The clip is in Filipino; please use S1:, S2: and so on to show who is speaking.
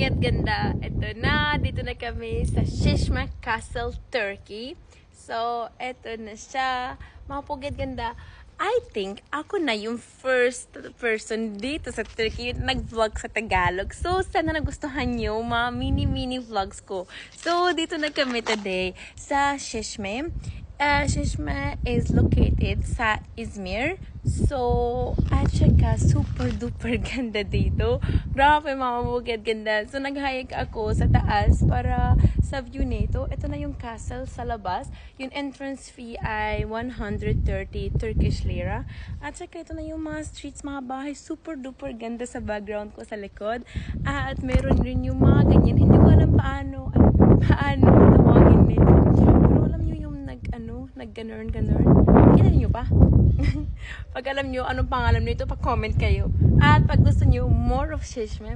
S1: Pugit ganda. Ito na, dito na kami sa Shishma Castle, Turkey. So, ito na siya. Mga pugit ganda. I think ako na yung first person dito sa Turkey nag-vlog sa Tagalog. So, sana nagustuhan nyo mga mini-mini vlogs ko. So, dito na kami today sa Shishme. Uh, Shishme is located sa Izmir. So, at saka super duper ganda dito. Grabe mga bukid ganda. So, nag-hike ako sa taas para sa view nito. Ito na yung castle sa labas. Yung entrance fee ay 130 Turkish lira. At saka ito na yung mga streets, mga bahay. Super duper ganda sa background ko sa likod. Ah, at meron rin yung mga ganyan. Hindi ko alam paano, ano, paano tawagin nito. Pero alam nyo yung nag, ano, nag ganun, ganun. Kilala nyo pa? pag alam nyo anong pangalan nito, pag-comment kayo. At pag gusto nyo more of Shishme,